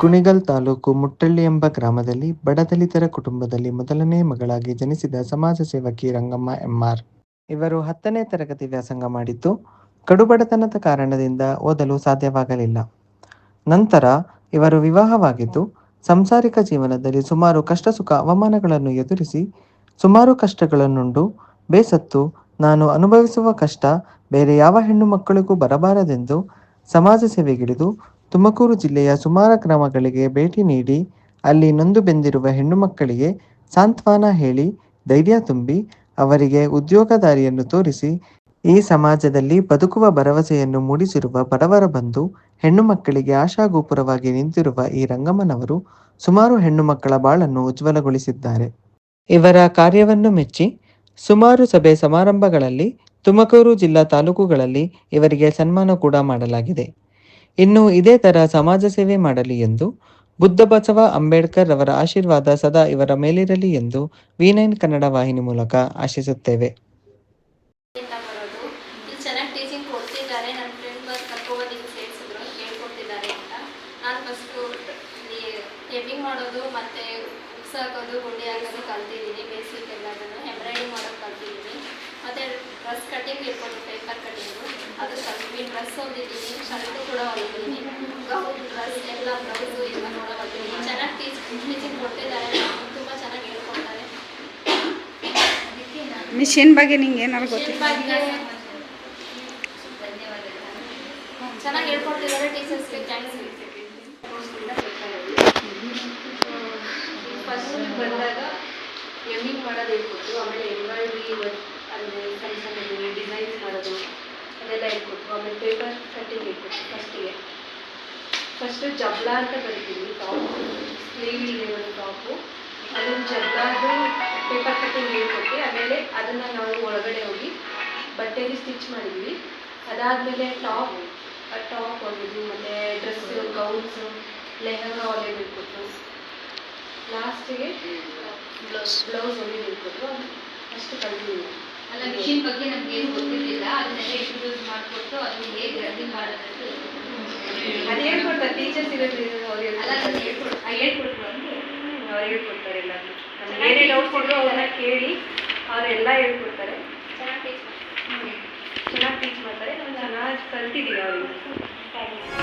ಕುಣಿಗಲ್ ತಾಲೂಕು ಮುಟ್ಟಳ್ಳಿ ಎಂಬ ಗ್ರಾಮದಲ್ಲಿ ಬಡದಲಿತರ ಕುಟುಂಬದಲ್ಲಿ ಮೊದಲನೇ ಮಗಳಾಗಿ ಜನಿಸಿದ ಸಮಾಜ ಸೇವಕಿ ರಂಗಮ್ಮ ಎಂಆರ್. ಇವರು ಹತ್ತನೇ ತರಗತಿ ವ್ಯಾಸಂಗ ಮಾಡಿದ್ದು, ಕಡುಬಡತನದ ಕಾರಣದಿಂದ ಓದಲು ಸಾಧ್ಯವಾಗಲಿಲ್ಲ. ನಂತರ ಇವರು ವಿವಾಹವಾಗಿದ್ದು, ಸಂಸಾರಿಕ ಜೀವನದಲ್ಲಿ ಸುಮಾರು ಕಷ್ಟ ಸುಖ ಅವಮಾನಗಳನ್ನು ಎದುರಿಸಿ, ಸುಮಾರು ಕಷ್ಟಗಳನ್ನುಂಡು, ಬೇಸತ್ತು ನಾನು ಅನುಭವಿಸುವ ಕಷ್ಟ ಬೇರೆ ಯಾವ ಹೆಣ್ಣು ಮಕ್ಕಳಿಗೂ ಬರಬಾರದೆಂದು ಸಮಾಜ ಸೇವೆಗಿಳಿದು ತುಮಕೂರು ಜಿಲ್ಲೆಯ ಸುಮಾರು ಗ್ರಾಮಗಳಿಗೆ ಭೇಟಿ ನೀಡಿ, ಅಲ್ಲಿ ನೊಂದು ಬೆಂದಿರುವ ಹೆಣ್ಣು ಮಕ್ಕಳಿಗೆ ಸಾಂತ್ವನ ಹೇಳಿ, ಧೈರ್ಯ ತುಂಬಿ, ಅವರಿಗೆ ಉದ್ಯೋಗ ದಾರಿಯನ್ನು ತೋರಿಸಿ, ಈ ಸಮಾಜದಲ್ಲಿ ಬದುಕುವ ಭರವಸೆಯನ್ನು ಮೂಡಿಸಿರುವ ಬಡವರ ಬಂಧು, ಹೆಣ್ಣು ಮಕ್ಕಳಿಗೆ ಆಶಾಗೋಪುರವಾಗಿ ನಿಂತಿರುವ ಈ ರಂಗಮ್ಮನವರು ಸುಮಾರು ಹೆಣ್ಣು ಮಕ್ಕಳ ಬಾಳನ್ನು ಉಜ್ವಲಗೊಳಿಸಿದ್ದಾರೆ. ಇವರ ಕಾರ್ಯವನ್ನು ಮೆಚ್ಚಿ, ಸುಮಾರು ಸಭೆ ಸಮಾರಂಭಗಳಲ್ಲಿ ತುಮಕೂರು ಜಿಲ್ಲಾ ತಾಲೂಕುಗಳಲ್ಲಿ ಇವರಿಗೆ ಸನ್ಮಾನ ಕೂಡ ಮಾಡಲಾಗಿದೆ. ಇನ್ನು ಇದೇ ತರ ಸಮಾಜ ಸೇವೆ ಮಾಡಲಿ ಎಂದು ಬುದ್ಧ ಬಸವ ಅಂಬೇಡ್ಕರ್ ಅವರ ಆಶೀರ್ವಾದ ಸದಾ ಇವರ ಮೇಲಿರಲಿ ಎಂದು ವಿ ನೈನ್ ಕನ್ನಡ ವಾಹಿನಿ ಮೂಲಕ ಆಶಿಸುತ್ತೇವೆ. ಮತ್ತು ಡ್ರೆಸ್ ಕಟಿಂಗ್ ಇರ್ಬೋದು ಪೇಪರ್ ಅದು ಸ್ವಲ್ಪ ಡ್ರೆಸ್ ಹೊಲ್ದಿದ್ದೀನಿ ಶರ್ಟು ಕೂಡ ಹೋಗಿದ್ದೀನಿ ಗೌನ್ ಡ್ರೆಸ್ ಎಲ್ಲ ಬ್ಲೌಸು ಎಲ್ಲ ಕೂಡ ಹೊಲ್ದಿದ್ದೀನಿ ಚೆನ್ನಾಗಿ ಟೀಚ್ ಟೀಚಿಂಗ್ ಕೊಡ್ತಿದ್ದಾರೆ ತುಂಬ ಚೆನ್ನಾಗಿ ಹೇಳ್ಕೊಡ್ತಾರೆ. ಮಿಷಿನ್ ಬಗ್ಗೆ ನಿಂಗೆ ಏನಾರು ಗೊತ್ತಿಲ್ಲ ಚೆನ್ನಾಗಿ ಹೇಳ್ಕೊಡ್ತಿದ್ದಾರೆ ಟೀಚರ್ಸ್ಗೆ ಥ್ಯಾಂಕ್ಸ್ ಫಸ್ಟ್ ಬಂದಾಗ ಎಮ್ಮಿಂಗ್ ಮಾಡೋದು ಹೇಳ್ಕೊಟ್ರು ಆಮೇಲೆ ಎಂಬ್ರಾಯ್ಡ್ರಿ ವರ್ಕ್ ಅಂದರೆ ಸಣ್ಣ ಸಣ್ಣ ಡಿಸೈನ್ಸ್ ಮಾಡೋದು. ಅದೆಲ್ಲ ಹೇಳ್ಕೊಟ್ರು. ಆಮೇಲೆ ಪೇಪರ್ ಕಟ್ಟಿಂಗ್ ಹೇಳ್ಕೊಟ್ರು ಫಸ್ಟಿಗೆ ಫಸ್ಟು ಜಬ್ಲ ಅಂತ ಕರಿತೀವಿ ಟಾಪ್ ಸ್ಲೀವ್ಗೆ ಒಂದು ಟಾಪು ಅದನ್ನು ಜಬ್ಲಾದು ಪೇಪರ್ ಕಟ್ಟಿಂಗ್ ಹೇಳ್ಕೊಟ್ಟು ಆಮೇಲೆ ಅದನ್ನು ನಾವು ಒಳಗಡೆ ಹೋಗಿ ಬಟ್ಟೆಗೆ ಸ್ಟಿಚ್ ಮಾಡಿದ್ವಿ. ಅದಾದಮೇಲೆ ಟಾಪ್ ಟಾಪ್ ಹೊಲಿದು ಮತ್ತು ಡ್ರೆಸ್ಸು ಗೌನ್ಸು ಲೆಹಂಗಾ ಹೊಲಿಯೋದು ಹೇಳ್ಕೊಟ್ರು. ಲಾಸ್ಟಿಗೆ ಬ್ಲೌಸ್ ಬ್ಲೌಸ್ ಹೊಲಿಯೋದು ಹೇಳ್ಕೊಟ್ರು. ಅಷ್ಟು ಕಲ್ತಿದ್ದೀನಿ ಅಲ್ಲ ಮಿಷಿನ್ ಬಗ್ಗೆ ನಮ್ಗೆ ಗೊತ್ತಿರಲಿಲ್ಲ ಅದನ್ನೆಲ್ಲ ಇಂಟ್ರೊಡ್ಯೂಸ್ ಮಾಡಿಕೊಟ್ಟು ಅದನ್ನ ಅದು ಹೇಳ್ಕೊಡ್ತಾರೆ ಟೀಚರ್ಸ್ ಇರೋದು ಅವ್ರು ಅಲ್ಲ ಅದನ್ನ ಹೇಳ್ಕೊಡ್ ಆ ಅವ್ರು ಹೇಳ್ಕೊಡ್ತಾರೆ ನಮ್ಗೆ ಏನೇ ಡೌಟ್ ಕೊಟ್ಟರು ಅವ್ರನ್ನ ಕೇಳಿ ಅವರೆಲ್ಲ ಹೇಳ್ಕೊಡ್ತಾರೆ. ಚೆನ್ನಾಗಿ ಟೀಚ್ ಮಾಡ್ತಾರೆ. ಚೆನ್ನಾಗಿ ಟೀಚ್ ಮಾಡ್ತಾರೆ. ನಾವು ಚೆನ್ನಾಗಿ ಕಲ್ತಿದ್ದೀವಿ ಅವರಿಂದ